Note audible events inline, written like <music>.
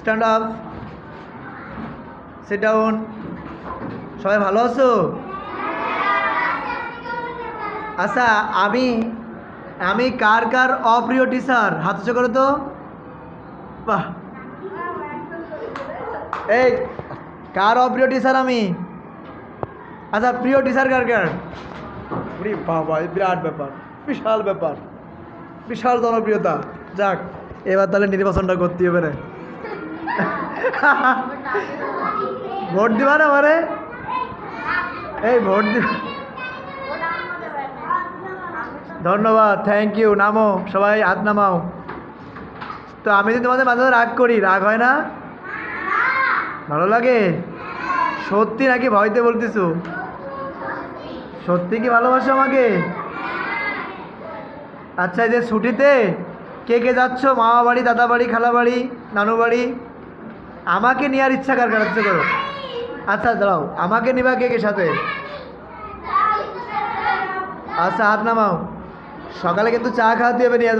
Stand up sit down সবাই ভালো আছো? আচ্ছা আমি আমি কার কার অপ্রিয় টিচার হাত উঁচু করো তো। বাহ। এই, কার অপ্রিয় টিচার আমি? আচ্ছা প্রিয় টিচার কার কার? বাবা বিরাট ব্যাপার, বিশাল ব্যাপার, বিশাল জনপ্রিয়তা। যাক, এবার তাহলে নির্বাচনটা করতে হবে রে। <laughs> ভোট দিবা না মানে? এই ভোট দিবা ধন্যবাদ থ্যাংক ইউ নামো, সবাই হাত নামাও। তো আমি যদি তোমাদের মাঝে রাগ করি, রাগ হয় না? ভালো লাগে? সত্যি নাকি ভয়তে বলতেছো? সত্যি কি ভালোবাসো আমাকে? আচ্ছা এই যে ছুটিতে কে কে যাচ্ছ? মামা বাড়ি দাদা বাড়ি খালা বাড়ি নানু বাড়ি আমাকে নেওয়ার ইচ্ছা কার কারও করো? আচ্ছা দাঁড়াও। আমাকে নিবা কে কে সাথে? আচ্ছা হাত নামাও। সকালে কিন্তু চা খাওয়াতে হবে নিয়ে